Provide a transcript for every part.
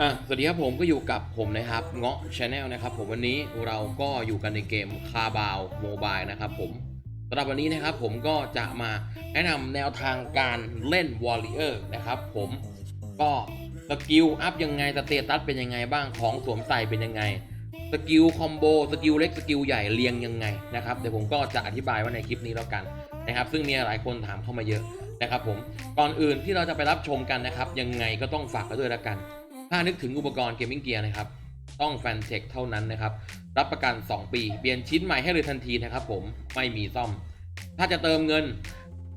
อะสวัสดีครับผมก็อยู่กับผมนะครับเงาะชาแนลนะครับผมวันนี้เราก็อยู่กันในเกมคาบาวโมบายนะครับผมสำหรับวันนี้นะครับผมก็จะมาแนะนำแนวทางการเล่นวอลเลเยอร์นะครับผมก็สกิลอัพยังไงสเตตัสเป็นยังไงบ้างของสวมใส่เป็นยังไงสกิลคอมโบสกิลเล็กสกิลใหญ่เรียงยังไงนะครับเดี๋ยวผมก็จะอธิบายไว่าในคลิปนี้แล้วกันนะครับ ซึ่งมีหลายคนถามเข้ามาเยอะนะครับผมก่อนอื่นที่เราจะไปรับชมกันนะครับ ยังไงก็ต้องฝากกันด้วยล้วกัน ถ้านึกถึงอุปกรณ์เกมมิ่งเกียร์นะครับ ต้องแฟนเทคเท่านั้นนะครับ รับประกัน 2 ปี เปลี่ยนชิ้นใหม่ให้เลยทันทีนะครับผมไม่มีซ่อม ถ้าจะเติมเงิน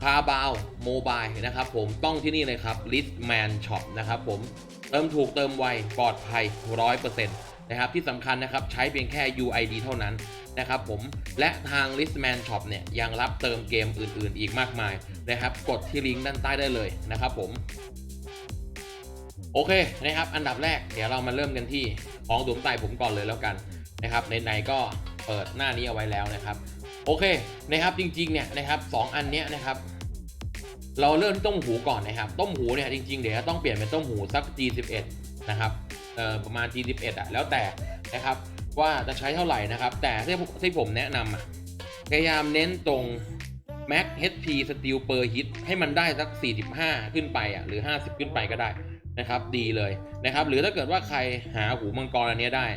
คาบาวโมบายนะครับผมต้องที่นี่เลยครับ Listman Shop นะครับผมเติมถูกเติมไวปลอดภัย100%นะครับที่สำคัญนะครับใช้เพียงแค่ UID เท่านั้นนะครับผมและทาง Listman Shop เนี่ยยังรับเติมเกมอื่นๆ อีกมากมายนะครับกดที่ลิงก์ด้านใต้ได้เลยนะครับผม โอเคนะครับอันดับแรกเดี๋ยวเรามาเริ่มกันที่ของสวมใส่ผมก่อนเลยแล้วกันนะครับในๆก็เปิดหน้านี้เอาไว้แล้วนะครับ โอเคนะครับจริงๆเนี่ยนะครับสองอันเนี้ยนะครับเราเริ่มที่ต้มหูก่อนนะครับ ต้มหูเนี่ยจริงๆเดี๋ยวต้องเปลี่ยนเป็นต้มหูสัก G11 นะครับเอ่อประมาณ G11 อะแล้วแต่นะครับว่าจะใช้เท่าไหร่นะครับ แต่ที่ที่ผมแนะนำอะพยายามเน้นตรง Max HP Steel per hit ให้มันได้สัก 45 ขึ้นไปอะหรือ 50 ขึ้นไปก็ได้ นะครับดีเลยนะครับหรือถ้าเกิดว่าใครหาหูมังกรอันนี้ได้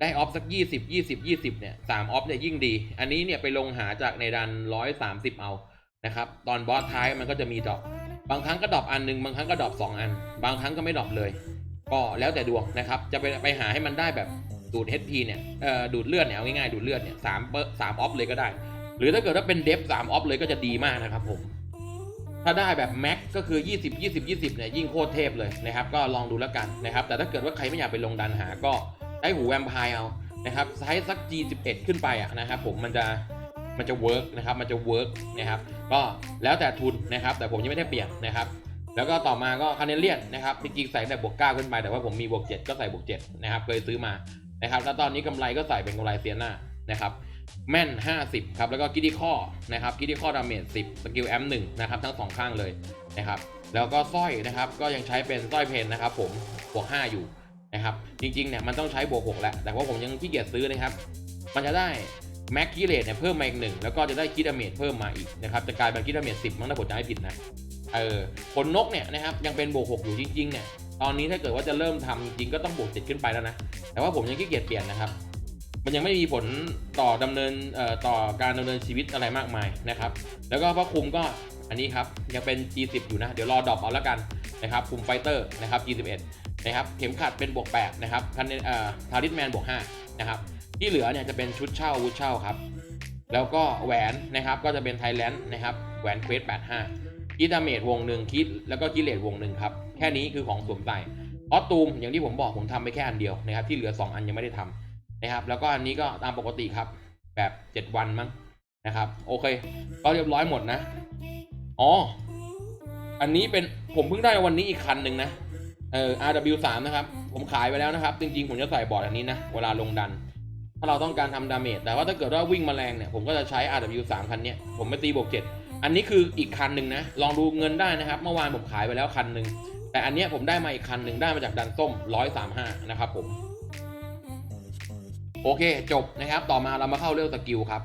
ได้ออฟสัก 20 20 20เนี่ยสามออฟเนี่ยยิ่งดี อันนี้เนี่ยไปลงหาจากในดัน 130 เอานะครับตอนบอสท้ายมันก็จะมีดอปบางครั้งก็ดอปอันหนึงบางครั้งก็ดอป2อัน บางครั้งก็ไม่ดอปเลย ก็แล้วแต่ดวงนะครับจะไปไปหาให้มันได้แบบดูด HP เนี่ยเอ่อดูดเลือดเนี่ยเอาง่ายๆดูดเลือดเนี่ยสามเปอร์สามออฟเลยก็ได้ หรือถ้าเกิดว่าเป็นเดฟสามออฟเลยก็จะดีมากนะครับผม ถ้าได้แบบแม็กก็คือ 20 20 20เนี่ยยิ่งโคตรเทพเลยนะครับ ก็ลองดูแล้วกันนะครับ แต่ถ้าเกิดว่าใครไม่อยากไปลงดันหาก็ใช้หูแวมไพร์เอานะครับใช้สัก G11 ขึ้นไปอะนะครับ ผมมันจะมันจะเวิร์กนะครับ มันจะเวิร์กนะครับ ก็แล้วแต่ทุนนะครับ แต่ผมยังไม่ได้เปลี่ยนนะครับ แล้วก็ต่อมาก็คาเนเลียนนะครับจริงๆใส่แต่บวก9ขึ้นไป แต่ว่าผมมีบวก7ก็ใส่บวก7นะครับ เคยซื้อมานะครับ แล้วตอนนี้กำไรก็ใส่เป็นกำไรเซียน่านะครับ แม่น 50 ครับ แล้วก็กิดดี้ข้อนะครับกิดดี้ข้อดาเมจ10 สกิลแอมหนึ่งนะครับ ทั้งสองข้างเลยนะครับ แล้วก็สร้อยนะครับ ก็ยังใช้เป็นสร้อยเพนนะครับผมบวก5อยู่นะครับ จริงๆเนี่ยมันต้องใช้บวก6แล้วแต่ว่าผมยังขี้เกียจซื้อนะครับ มันจะได้แม็กคิเลตเนี่ยเพิ่มมาอีกหนึ่งแล้วก็จะได้คิดดาเมจเพิ่มมาอีกนะครับจะกลายเป็นคิดดาเมจ10มั้งถ้าผมจำไม่ผิดนะเออขนนกเนี่ยนะครับยังเป็นบวก6อยู่จริงๆเนี่ยตอนนี้ถ้าเกิดว่าจะเริ่มทำจริงก็ต้องบวก7ขึ้นไปแล้วนะแต่ว่าผมยังขี้เกียจเปลี่ยนนะครับ มันยังไม่มีผลต่อดำเนินต่อการดำเนินชีวิตอะไรมากมายนะครับ แล้วก็พระคุมก็อันนี้ครับยังเป็น G10 อยู่นะ เดี๋ยวรอดรอปเอาแล้วกันนะครับคุมไฟเตอร์นะครับ G11 นะครับเข็มขัดเป็นบวก8นะครับคันเอ่อทาริสแมนบวก5นะครับที่เหลือเนี่ยจะเป็นชุดเช่าอาวุธเช่าครับ แล้วก็แหวนนะครับก็จะเป็นไทยแลนด์นะครับแหวนเควส85คิดดาเมจวงหนึ่งคิดแล้วก็คิดเลทวงหนึ่งครับแค่นี้คือของสวมใส่คอตูมอย่างที่ผมบอกผมทำไปแค่อันเดียวนะครับที่เหลือ 2 อันยังไม่ได้ทำ นะครับ แล้วก็อันนี้ก็ตามปกติครับ แบบ 7 วันมั้งนะครับ โอเค ก็เรียบร้อยหมดนะ อ๋อ อันนี้เป็นผมเพิ่งได้วันนี้อีกคันหนึ่งนะ เออ RW3 นะครับ ผมขายไปแล้วนะครับ จริงๆ ผมจะใส่บอร์ดอันนี้นะ เวลาลงดัน ถ้าเราต้องการทำดาเมจ แต่ว่าถ้าเกิดว่าวิ่งมแมลงเนี่ย ผมก็จะใช้ RW3 คันนี้ผมไม่ตีบวก7อันนี้คืออีกคันหนึ่งนะ ลองดูเงินได้นะครับ เมื่อวานผมขายไปแล้วคันหนึ่งแต่อันนี้ผมได้มาอีกคันหนึ่งได้มาจากดันส้ม135นะครับผม โอเคจบนะครับ ต่อมาเรามาเข้าเรื่องสกิลครับ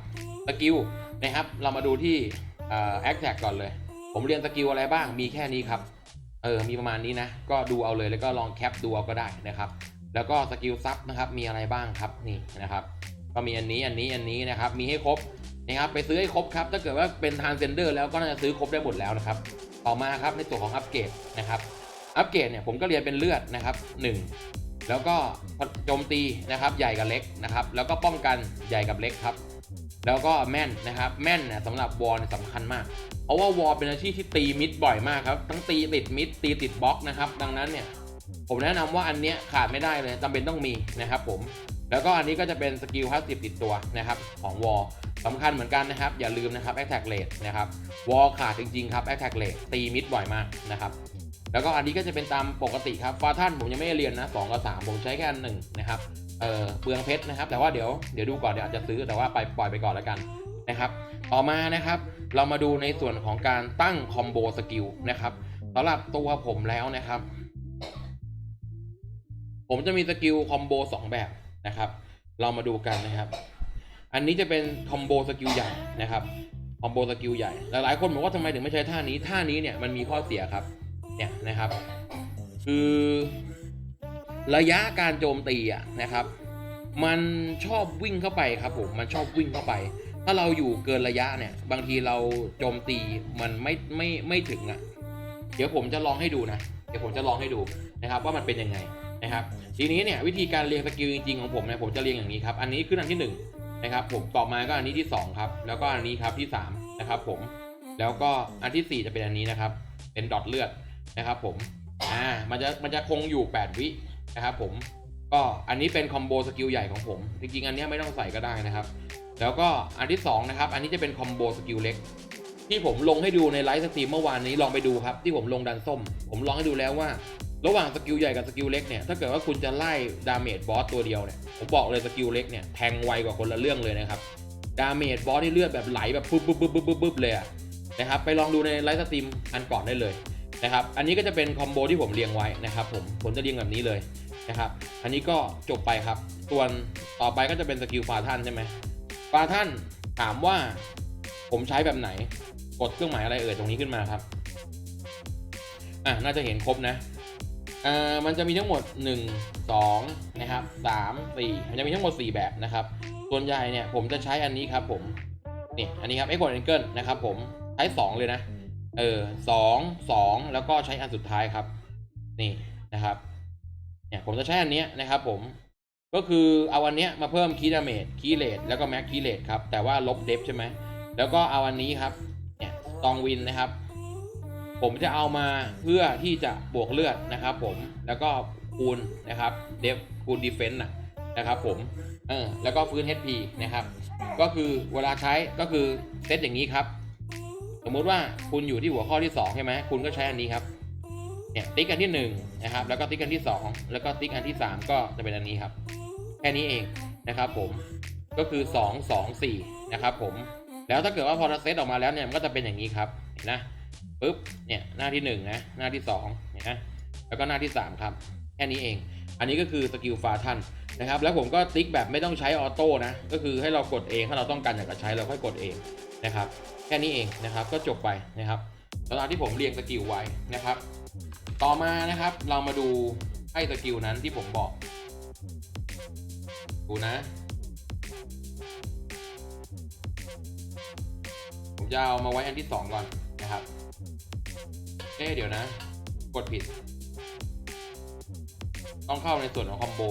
สกิลนะครับ เรามาดูที่แอคแท็กก่อนเลย ผมเรียนสกิลอะไรบ้างมีแค่นี้ครับเออมีประมาณนี้นะ ก็ดูเอาเลยแล้วก็ลองแคปดูเอาก็ได้นะครับ แล้วก็สกิลซับนะครับมีอะไรบ้างครับนี่นะครับ ก็มีอันนี้อันนี้อันนี้นะครับ มีให้ครบนะครับไปซื้อให้ครบครับ ถ้าเกิดว่าเป็นทานเซนเดอร์แล้วก็น่าจะซื้อครบได้หมดแล้วนะครับ ต่อมาครับในตัวนของอัปเกรดนะครับอัปเกรดเนี่ยผมก็เรียนเป็นเลือดนะครับหนึ่ง แล้วก็โจมตีนะครับใหญ่กับเล็กนะครับ แล้วก็ป้องกันใหญ่กับเล็กครับ แล้วก็แม่นนะครับ แม่นเนี่ยสำหรับวอลสำคัญมาก เพราะว่าวอลเป็นอาชีพที่ตีมิดบ่อยมากครับทั้งตีติดมิดตีติดบล็อกนะครับ ดังนั้นเนี่ยผมแนะนำว่าอันเนี้ยขาดไม่ได้เลยจำเป็นต้องมีนะครับผมแล้วก็อันนี้ก็จะเป็นสกิลพาสซีฟติดตัวนะครับของวอลสำคัญเหมือนกันนะครับ อย่าลืมนะครับ attack rate นะครับวอลขาดจริงๆครับ attack rate ตีมิดบ่อยมากนะครับ แล้วก็อันนี้ก็จะเป็นตามปกติครับฟาท่านผมยังไม่ได้เรียนนะสองกับสามผมใช้แค่อันหนึ่งนะครับเออเปลืองเพชรนะครับ แต่ว่าเดี๋ยวเดี๋ยวดูก่อนเดี๋ยวอาจจะซื้อแต่ว่าไปปล่อยไปก่อนแล้วกันนะครับ ต่อมานะครับเรามาดูในส่วนของการตั้งคอมโบสกิลนะครับสำหรับตัวผมแล้วนะครับ ผมจะมีสกิลคอมโบสองแบบนะครับ เรามาดูกันนะครับ อันนี้จะเป็นคอมโบสกิลใหญ่นะครับคอมโบสกิลใหญ่หลายๆคนบอกว่าทำไมถึงไม่ใช้ท่านี้ท่านี้เนี่ยมันมีข้อเสียครับ เนี่ยนะครับ คือระยะการโจมตีอะนะครับ มันชอบวิ่งเข้าไปครับผมมันชอบวิ่งเข้าไป ถ้าเราอยู่เกินระยะเนี่ย บางทีเราโจมตีมันไม่ไม่ไม่ถึงอะเดี๋ยวผมจะลองให้ดูนะเดี๋ยวผมจะลองให้ดูนะครับ ว่ามันเป็นยังไงนะครับ ทีนี้เนี่ยวิธีการเรียงสกิลจริงๆของผมเนี่ยผมจะเรียงอย่างนี้ครับ อันนี้ขึ้นอันที่หนึ่งนะครับ ผมต่อมาก็อันนี้ที่สองครับ แล้วก็อันนี้ครับที่สามนะครับ ผมแล้วก็อันที่สี่จะเป็นอันนี้นะครับ เป็นดอทเลือด นะครับผมอ่ามันจะมันจะคงอยู่ 8 วินะครับผมก็อันนี้เป็นคอมโบสกิลใหญ่ของผมจริงๆอันนี้ไม่ต้องใส่ก็ได้นะครับ แล้วก็อันที่สองนะครับอันนี้จะเป็นคอมโบสกิลเล็กที่ผมลงให้ดูในไลฟ์สตรีมเมื่อวานนี้ลองไปดูครับ ที่ผมลงดันส้ม ผมลองให้ดูแล้วว่า ระหว่างสกิลใหญ่กับสกิลเล็กเนี่ยถ้าเกิดว่าคุณจะไล่ดาเมจบอสตัวเดียวเนี่ยผมบอกเลยสกิลเล็กเนี่ยแทงไวกว่าคนละเรื่องเลยนะครับดาเมจบอสที่เลือดแบบไหลแบบปุ๊บปุ๊บปุ๊บปุ๊บเลยอะนะครับไปลองดูในไลฟ์สตรีมอันก่อนได้เลย นะครับ อันนี้ก็จะเป็นคอมโบที่ผมเรียงไว้นะครับ ผมผมจะเรียงแบบนี้เลยนะครับ อันนี้ก็จบไปครับ ส่วนต่อไปก็จะเป็นสกิลฟาท่านใช่ไหมฟาท่านถามว่าผมใช้แบบไหน กดเครื่องหมายอะไรเอ่ยตรงนี้ขึ้นมาครับ อะน่าจะเห็นครบนะอ่ามันจะมีทั้งหมด 1 2นะครับ3 4 มันจะมีทั้งหมด 4 แบบนะครับ ส่วนใหญ่เนี่ยผมจะใช้อันนี้ครับผม นี่ อันนี้ครับ Export Angle นะครับผม ใช้ 2 เลยนะ เออสองสองแล้วก็ใช้อันสุดท้ายครับ นี่นะครับเนี่ยผมจะใช้อันเนี้ยนะครับผมก็คือเอาอันเนี้ยมาเพิ่มคีดาเมจคีเลตแล้วก็แม็กคีเลตครับ แต่ว่าลบเดฟใช่ไหมแล้วก็เอาอันนี้ครับเนี่ยตองวินนะครับ ผมจะเอามาเพื่อที่จะบวกเลือดนะครับ ผมแล้วก็คูณนะครับเดฟคูณดีเฟนต์นะครับผมเออแล้วก็ฟื้น HP นะครับ ก็คือเวลาใช้ก็คือเซตอย่างนี้ครับ มมุติว่าคุณอยู่ที่หัวข้อที่2ใช่ไหมคุณก็ใช้อันนี้ครับเนี่ยติ๊กอันที่1นะครับแล้วก็ติ๊กอันที่ 2 แล้วก็ติ๊กอันที่ 3 ก็จะเป็นอันนี้ครับ แค่นี้เองนะครับผมก็คือ 2 2 4นะครับผมแล้วถ้าเกิดว่าพอเราเซตออกมาแล้วเนี่ยมันก็จะเป็นอย่างนี้ครับเห็นนะปุ๊บเนี่ยหน้าที่1นะหน้าที่2เห็นนะแล้วก็หน้าที่ 3 ครับ แค่นี้เอง อันนี้ก็คือสกิลฟาทันนะครับ แล้วผมก็ติ๊กแบบไม่ต้องใช้ออโต้นะ ก็คือให้เรากดเอง ถ้าเราต้องการอยากจะใช้เราค่อยกดเอง นะครับแค่นี้เองนะครับก็จบไปนะครับสำหรับที่ผมเรียงสกิลไว้นะครับ ต่อมานะครับเรามาดูให้สกิลนั้นที่ผมบอกดูนะ ผมจะเอามาไว้อันที่สองก่อนนะครับเอ๊เดี๋ยวนะ กดผิด ต้องเข้าในส่วนของคอมโบ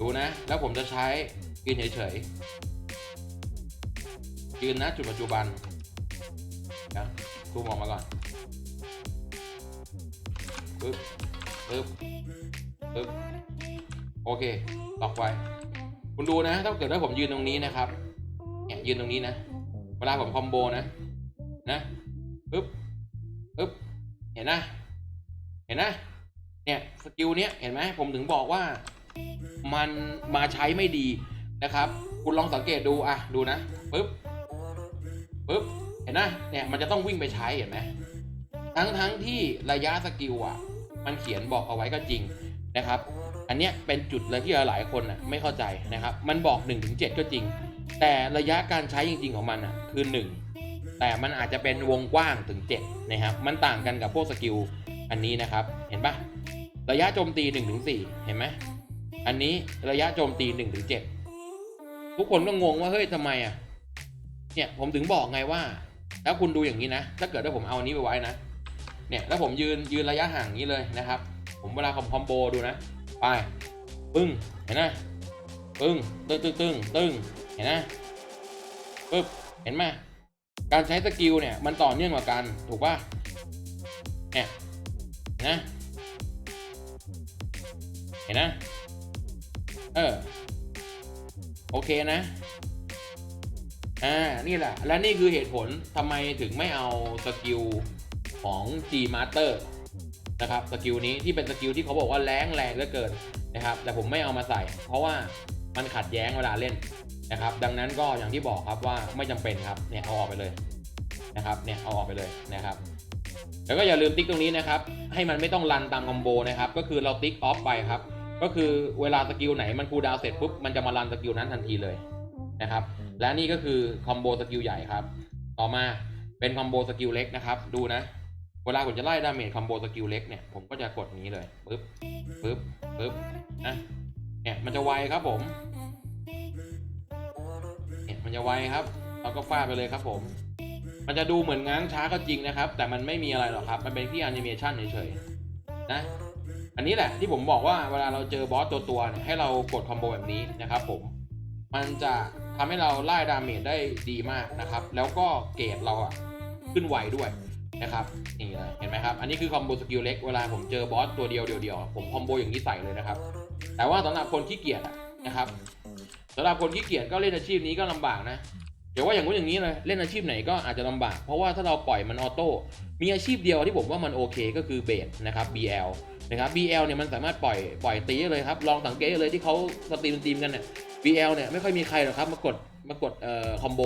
ดูนะ แล้วผมจะใช้ยืนเฉยๆ ยืนนะจุดปัจจุบันนะซูมออกมาก่อนปึ๊บปึ๊บปึ๊บโอเคล็อกไว้ คุณดูนะถ้าเกิดว่าผมยืนตรงนี้นะครับเนี่ยยืนตรงนี้นะ เวลาผมคอมโบนะ นะปึ๊บปึ๊บเห็นนะ เห็นนะ เนี่ยสกิลเนี้ยเห็นไหมผมถึงบอกว่ามันมาใช้ไม่ดีนะครับ คุณลองสังเกตดูอะดูนะปึ๊บ ปึ๊บเห็นนะเนี่ยมันจะต้องวิ่งไปใช้เห็นไหมทั้งทั้งที่ระยะสกิลอะ มันเขียนบอกเอาไว้ก็จริงนะครับ อันเนี้ยเป็นจุดเลยที่หลายคนอะไม่เข้าใจนะครับ มันบอก1-7ก็จริง แต่ระยะการใช้จริง ๆของมันอะคือ 1 แต่มันอาจจะเป็นวงกว้างถึง7นะครับมันต่างกันกับพวกสกิลอันนี้นะครับ เห็นปะระยะโจมตี1-4เห็นไหมอันนี้ระยะโจมตี1-7ทุกคนก็งงว่าเฮ้ยทำไมอะ เนี่ยผมถึงบอกไงว่าถ้าคุณดูอย่างนี้นะ ถ้าเกิดว่าผมเอาอันนี้ไปไว้นะ เนี่ยแล้วผมยืนยืนระยะห่างนี้เลยนะครับ ผมเวลาคอมคอมโบดูนะ ไป ปึ้ง เห็นนะปึ้ง ตึ้งตึ้งตึ้งตึ้งเห็นนะปึ๊บ เห็นไหมการใช้สกิลเนี่ยมันต่อเนื่องกว่ากัน ถูกป่ะ เนี่ยนนะเห็นนะ เออ โอเคนะ อ่านี่แหละ และนี่คือเหตุผลทำไมถึงไม่เอาสกิลของ G Master นะครับสกิลนี้ที่เป็นสกิลที่เขาบอกว่าแรงแรงเหลือเกินนะครับ แต่ผมไม่เอามาใส่ เพราะว่ามันขัดแย้งเวลาเล่นนะครับ ดังนั้นก็อย่างที่บอกครับว่าไม่จำเป็นครับเนี่ยเอาออกไปเลยนะครับเนี่ยเอาออกไปเลยนะครับ แล้วก็อย่าลืมติ๊กตรงนี้นะครับ ให้มันไม่ต้องรันตามคอมโบนะครับ ก็คือเราติ๊กออฟไปครับ ก็คือเวลาสกิลไหนมันคูดาวเสร็จปุ๊บมันจะมารันสกิลนั้นทันทีเลยนะครับ และนี่ก็คือคอมโบสกิลใหญ่ครับ ต่อมาเป็นคอมโบสกิลเล็กนะครับ ดูนะ เวลาผมจะไล่ดาเมจคอมโบสกิลเล็กเนี่ย ผมก็จะกดนี้เลยปึ๊บปึ๊บปึ๊บนะเนี่ยมันจะไวครับผม เนี่ยมันจะไวครับ เราก็ฟาดไปเลยครับผม มันจะดูเหมือนง้างช้าก็จริงนะครับ แต่มันไม่มีอะไรหรอกครับ มันเป็นที่แอนิเมชันเฉยๆ นะอันนี้แหละที่ผมบอกว่าเวลาเราเจอบอสตัวตัวเนี่ยให้เรากดคอมโบแบบนี้นะครับผม มันจะ ทำให้เราไล่ดาเมจได้ดีมากนะครับ แล้วก็เกรดเราอะขึ้นไวด้วยนะครับนี่เลยเห็นไหมครับ อันนี้คือคอมโบสกิลเล็กเวลาผมเจอบอสตัวเดียวเดียวๆผมคอมโบอย่างนี้ใส่เลยนะครับ แต่ว่าสำหรับคนขี้เกียจนะครับสำหรับคนขี้เกียจก็เล่นอาชีพนี้ก็ลำบากนะเดี๋ยวว่าอย่างนู้นอย่างนี้เลยเล่นอาชีพไหนก็อาจจะลำบาก เพราะว่าถ้าเราปล่อยมันออโต้มีอาชีพเดียวที่ผมว่ามันโอเคก็คือเบสนะครับ BL นะครับ BL เนี่ยมันสามารถปล่อยปล่อยตีเลยครับลองสังเกตเลยที่เขาสตรีมตีมกันเนี่ย BL เนี่ยไม่ค่อยมีใครหรอกครับมากดมากดเอ่อคอมโบ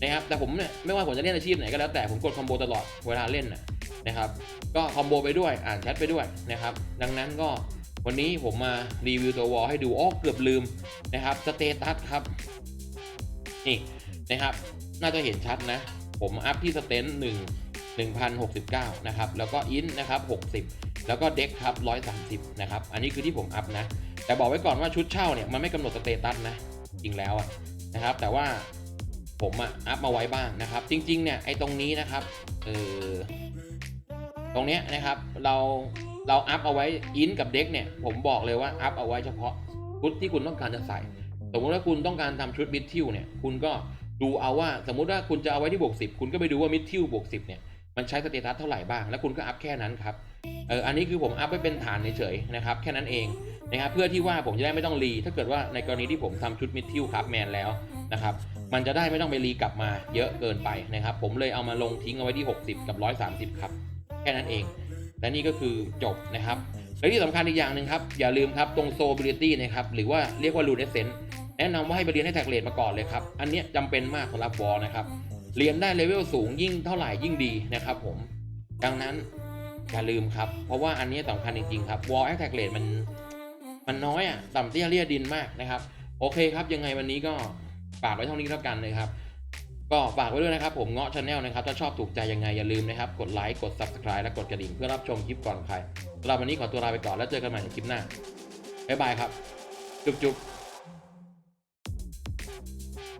นะครับแต่ผมเนี่ยไม่ว่าผมจะเล่นอาชีพไหนก็แล้วแต่ผมกดคอมโบตลอดเวลาเล่นนะนะครับก็คอมโบไปด้วยอ่านแชทไปด้วยนะครับดังนั้นก็วันนี้ผมมารีวิวตัววอลให้ดูอ้อเกือบลืมนะครับสเตตัสครับนี่นะครับน่าจะเห็นชัดนะ ผมอัพที่สเตนหนึ่ง1,069 นะครับ แล้วก็อินนะครับ 60 แล้วก็เด็กครับ 130 นะครับ อันนี้คือที่ผมอัพนะ แต่บอกไว้ก่อนว่าชุดเช่าเนี่ยมันไม่กำหนดสเตตัสนะจริงแล้วอะนะครับ แต่ว่าผมอะอัพมาไว้บ้างนะครับ จริงๆเนี่ยไอ้ตรงนี้นะครับเออตรงเนี้ยนะครับเราเราอัพเอาไว้อินกับเด็กเนี่ยผมบอกเลยว่าอัพเอาไว้เฉพาะชุดที่คุณต้องการจะใส่ สมมติว่าคุณต้องการทำชุดมิดทิวเนี่ยคุณก็ดูเอาว่าสมมุติว่าคุณจะเอาไว้ที่บวกสิบคุณก็ไปดูว่ามิดทิวบวกสิบเนี่ย มันใช้สเตตัสเท่าไหร่บ้าง แล้วคุณก็อัพแค่นั้นครับเอออันนี้คือผมอัพไว้เป็นฐานเฉยๆนะครับแค่นั้นเองนะครับเพื่อที่ว่าผมจะได้ไม่ต้องรีถ้าเกิดว่าในกรณีที่ผมทำชุดมิดทิวครับแมนแล้วนะครับมันจะได้ไม่ต้องไปรีกลับมาเยอะเกินไปนะครับ ผมเลยเอามาลงทิ้งเอาไว้ที่ 60 กับ 130 ครับ แค่นั้นเอง และนี่ก็คือจบนะครับและที่สำคัญอีกอย่างหนึ่งครับ อย่าลืมครับตรงโซบิลิตี้นะครับหรือว่าเรียกว่ารูเนเซนแนะนำว่าให้ไปเรียนให้แท็กเลดมาก่อนเลยครับ อันนี้ยจำเป็นมากสำหรับวอลนะครับ เรียนได้เลเวลสูงยิ่งเท่าไหร่ยิ่งดีนะครับผม ดังนั้นอย่าลืมครับ เพราะว่าอันนี้สำคัญจริงๆครับวอลแอคแท็กเลดมันมันน้อยอะต่ำเตี้ยเลี่ยดินมากนะครับ โอเคครับ ยังไงวันนี้ก็ฝากไว้เท่านี้แล้วกันเลยครับ ก็ฝากไว้ด้วยนะครับ ผมเงาะชาแนลนะครับ ถ้าชอบถูกใจยังไงอย่าลืมนะครับ กดไลค์กด Subscribe และกดกระดิ่งเพื่อรับชมคลิปก่อนใครสำหรับวันนี้ขอตัวลาไปก่อนแล้วเจอกันใหม่ในคลิปหน้าบ๊ายบายครับจุ๊บๆ